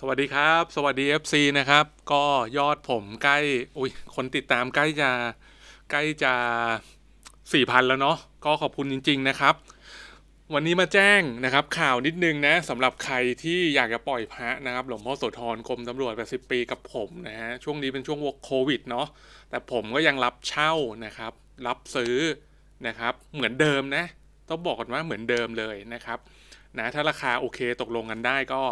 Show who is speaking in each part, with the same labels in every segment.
Speaker 1: สวัสดีครับ สวัสดี FC นะครับ ก็ยอดผมใกล้อุ้ยคนติดตามใกล้จะใกล้จะสี่พันแล้วเนาะก็ขอบคุณจริง ๆ นะครับ วันนี้มาแจ้งนะครับ ข่าวนิดนึงนะสำหรับใครที่อยากจะปล่อยพระนะครับ หลวงพ่อโสธรกรมตำรวจ 80 ปีกับผมนะฮะช่วงนี้เป็นช่วงโควิดเนาะแต่ผมก็ยังรับเช่านะครับ รับซื้อนะครับ เหมือนเดิมนะ ต้องบอกก่อนว่าเหมือนเดิมเลยนะครับ นะถ้าราคาโอเคตกลงกันได้ก็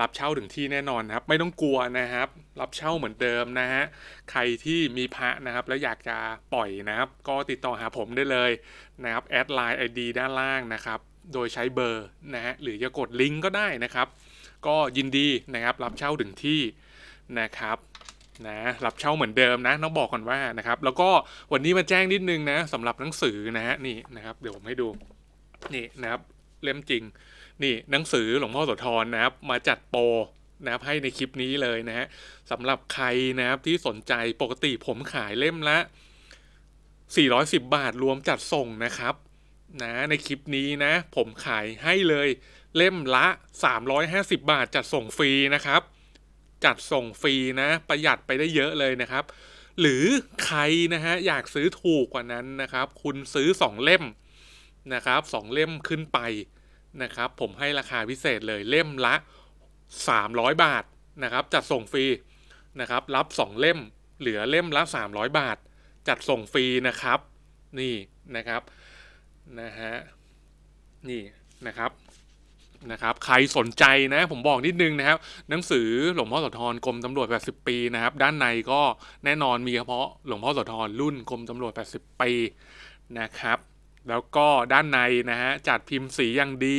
Speaker 1: รับเช่าถึงที่แน่นอนครับ ไม่ต้องกลัวนะครับ รับเช่าเหมือนเดิมนะฮะใครที่มีพระนะครับ แล้วอยากจะปล่อยนะครับ ก็ติดต่อหาผมได้เลยนะครับแอดไลน์ไอดีด้านล่างนะครับ โดยใช้เบอร์นะฮะหรือจะกดลิงก์ก็ได้นะครับ ก็ยินดีนะครับ รับเช่าถึงที่นะครับนะรับเช่าเหมือนเดิมนะต้องบอกก่อนว่านะครับ แล้วก็วันนี้มาแจ้งนิดนึงนะสำหรับหนังสือนะฮะนี่นะครับ เดี๋ยวผมให้ดูนี่นะครับเล่มจริง นี่หนังสือหลวงพ่อโสธรนะครับ มาจัดโปรนะครับให้ในคลิปนี้เลยนะฮะสำหรับใครนะครับที่สนใจปกติผมขายเล่มละ 410 บาทรวมจัดส่งนะครับนะในคลิปนี้นะ ผมขายให้เลยเล่มละ 350 บาทจัดส่งฟรีนะครับ จัดส่งฟรีนะ ประหยัดไปได้เยอะเลยนะครับ หรือใครนะฮะอยากซื้อถูกกว่านั้นนะครับ คุณซื้อ 2 เล่มนะครับสองเล่มขึ้นไป นะครับ ผมให้ราคาพิเศษเลยเล่มละ 300 บาทนะครับจัดส่งฟรีนะครับ รับ 2 เล่มเหลือเล่มละ 300 บาท จัดส่งฟรีนะครับ นี่นะครับนะฮะนี่นะครับนะครับใครสนใจนะ ผมบอกนิดนึงนะครับ หนังสือหลวงพ่อโสธรกรมตำรวจ 80 ปีนะครับ ด้านในก็แน่นอนมีเฉพาะหลวงพ่อโสธรรุ่นกรมตำรวจ 80 ปีนะครับ แล้วก็ด้านในนะฮะจัดพิมพ์สีอย่างดี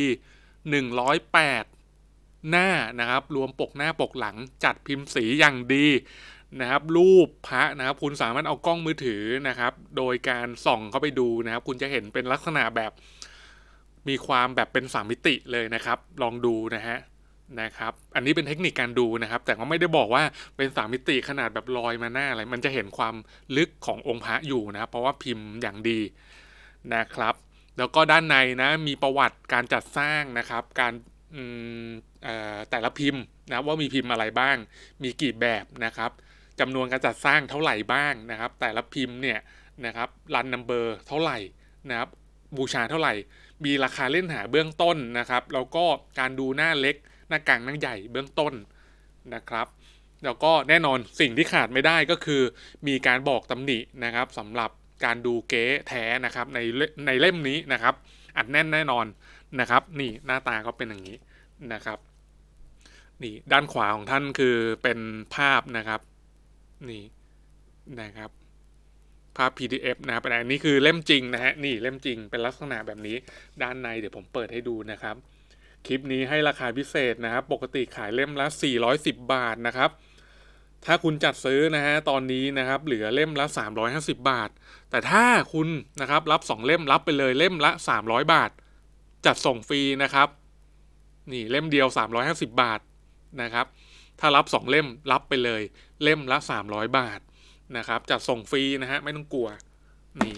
Speaker 1: 108 หน้านะครับ รวมปกหน้าปกหลัง จัดพิมพ์สีอย่างดีนะครับ รูปพระนะครับ คุณสามารถเอากล้องมือถือนะครับ โดยการส่องเข้าไปดูนะครับ คุณจะเห็นเป็นลักษณะแบบมีความแบบเป็นสามมิติเลยนะครับ ลองดูนะฮะนะครับ อันนี้เป็นเทคนิคการดูนะครับ แต่ก็ไม่ได้บอกว่าเป็นสามมิติขนาดแบบลอยมาหน้าอะไร มันจะเห็นความลึกขององค์พระอยู่นะครับเพราะว่าพิมพ์อย่างดี นะครับ แล้วก็ด้านในนะมีประวัติการจัดสร้างนะครับ การแต่ละพิมพ์นะว่ามีพิมพ์อะไรบ้าง มีกี่แบบนะครับจำนวนการจัดสร้างเท่าไหร่บ้างนะครับ แต่ละพิมพ์เนี่ยนะครับรันนัมเบอร์เท่าไหร่นะครับบูชาเท่าไหร่ มีราคาเล่นหาเบื้องต้นนะครับ แล้วก็การดูหน้าเล็ก หน้ากลางหน้าใหญ่เบื้องต้นนะครับ แล้วก็แน่นอนสิ่งที่ขาดไม่ได้ก็คือ มีการบอกตำหนินะครับสำหรับ การดูเก๊แท้นะครับในในเล่มนี้นะครับ อัดแน่นแน่นอนนะครับ นี่หน้าตาก็เป็นอย่างนี้นะครับนี่ด้านขวาของท่านคือเป็นภาพนะครับนี่นะครับ ภาพ PDF นะครับอันนี้คือเล่มจริงนะฮะนี่เล่มจริงเป็นลักษณะแบบนี้ด้านในเดี๋ยวผมเปิดให้ดูนะครับ คลิปนี้ให้ราคาพิเศษนะครับ ปกติขายเล่มละ 410 บาทนะครับ ถ้าคุณจัดซื้อนะฮะตอนนี้นะครับเหลือเล่มละ 350 บาท แต่ถ้าคุณนะครับรับ 2 เล่มรับไปเลยเล่มละ 300 บาท จัดส่งฟรีนะครับ นี่เล่มเดียว 350 บาทนะครับ ถ้ารับ 2 เล่มรับไปเลย เล่มละ 300 บาทนะครับ จัดส่งฟรีนะฮะไม่ต้องกลัวนี่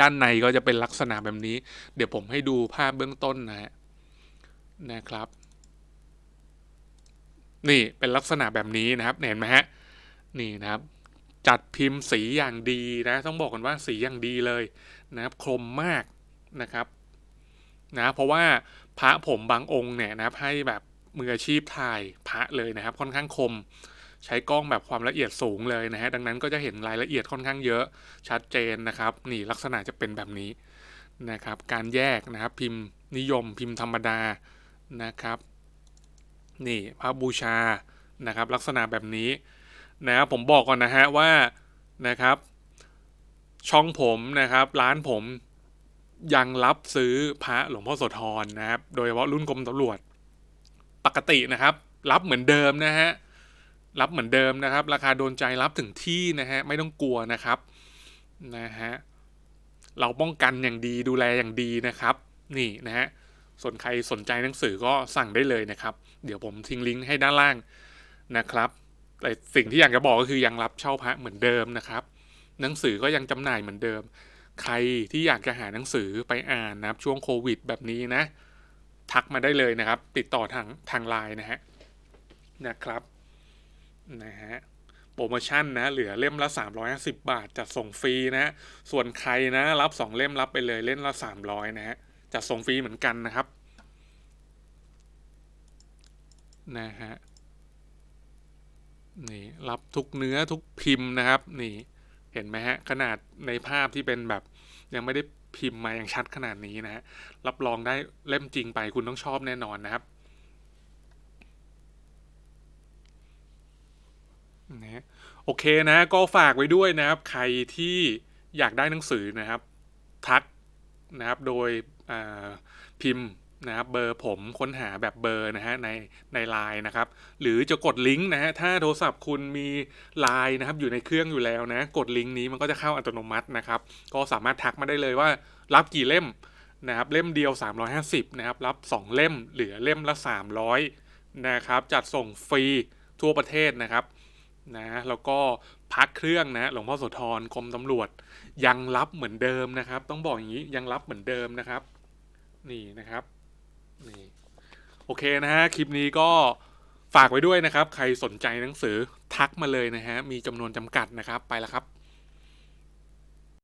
Speaker 1: ด้านในก็จะเป็นลักษณะแบบนี้ เดี๋ยวผมให้ดูภาพเบื้องต้นนะฮะนะครับ นี่เป็นลักษณะแบบนี้นะครับเห็นไหมฮะนี่นะครับ จัดพิมพ์สีอย่างดีนะต้องบอกกันว่าสีอย่างดีเลยนะครับคมมากนะครับนะเพราะว่าพระผมบางองค์เนี่ยนะครับให้แบบมืออาชีพถ่ายพระเลยนะครับ ค่อนข้างคม ใช้กล้องแบบความละเอียดสูงเลยนะฮะดังนั้นก็จะเห็นรายละเอียดค่อนข้างเยอะชัดเจนนะครับ นี่ลักษณะจะเป็นแบบนี้นะครับ การแยกนะครับ พิมพ์นิยมพิมพ์ธรรมดานะครับ นี่พระบูชานะครับ ลักษณะแบบนี้นะครับผมบอกก่อนนะฮะว่านะครับ ช่องผมนะครับ ร้านผมยังรับซื้อพระหลวงพ่อโสธรนะครับ โดยเฉพาะรุ่นกรมตำรวจ ปกตินะครับ รับเหมือนเดิมนะฮะรับเหมือนเดิมนะครับ ราคาโดนใจรับถึงที่นะฮะไม่ต้องกลัวนะครับนะฮะเราป้องกันอย่างดีดูแลอย่างดีนะครับ นี่นะฮะ ส่วนใครสนใจหนังสือก็สั่งได้เลยนะครับ เดี๋ยวผมทิ้งลิงก์ให้ด้านล่างนะครับ แต่สิ่งที่อยากจะบอกก็คือยังรับเช่าพระเหมือนเดิมนะครับ หนังสือก็ยังจำหน่ายเหมือนเดิม ใครที่อยากจะหาหนังสือไปอ่านนะครับช่วงโควิด แบบนี้นะ ทักมาได้เลยนะครับ ติดต่อทางทางไลน์นะฮะนะครับนะฮะโปรโมชั่นนะ เหลือเล่มละ 350 บาทจัดส่งฟรีนะฮะส่วนใครนะ รับ 2 เล่มรับไปเลยเล่มละ 300 นะฮะ จัดส่งฟรีเหมือนกันนะครับนะฮะนี่รับทุกเนื้อทุกพิมพ์นะครับ นี่เห็นไหมฮะขนาดในภาพที่เป็นแบบยังไม่ได้พิมพ์มาอย่างชัดขนาดนี้นะฮะรับรองได้เล่มจริงไปคุณต้องชอบแน่นอนนะครับนะโอเคนะก็ฝากไว้ด้วยนะครับ ใครที่อยากได้หนังสือนะครับ ทักนะครับ โดย พิมพ์นะครับเบอร์ผมค้นหาแบบเบอร์นะฮะในในไลน์นะครับ หรือจะกดลิงก์นะฮะถ้าโทรศัพท์คุณมีไลน์นะครับอยู่ในเครื่องอยู่แล้วนะ กดลิงก์นี้มันก็จะเข้าอัตโนมัตินะครับ ก็สามารถทักมาได้เลยว่ารับกี่เล่มนะครับเล่มเดียว 350นะครับรับ 2 เล่มเหลือเล่มละ 300นะครับจัดส่งฟรีทั่วประเทศนะครับนะแล้วก็พักเครื่องนะหลวงพ่อโสธรกรมตำรวจ ยังรับเหมือนเดิมนะครับ ต้องบอกอย่างนี้ยังรับเหมือนเดิมนะครับ นี่นะครับนี่โอเคนะฮะคลิปนี้ก็ฝากไว้ด้วยนะครับ ใครสนใจหนังสือทักมาเลยนะฮะมีจำนวนจำกัดนะครับไปแล้วครับ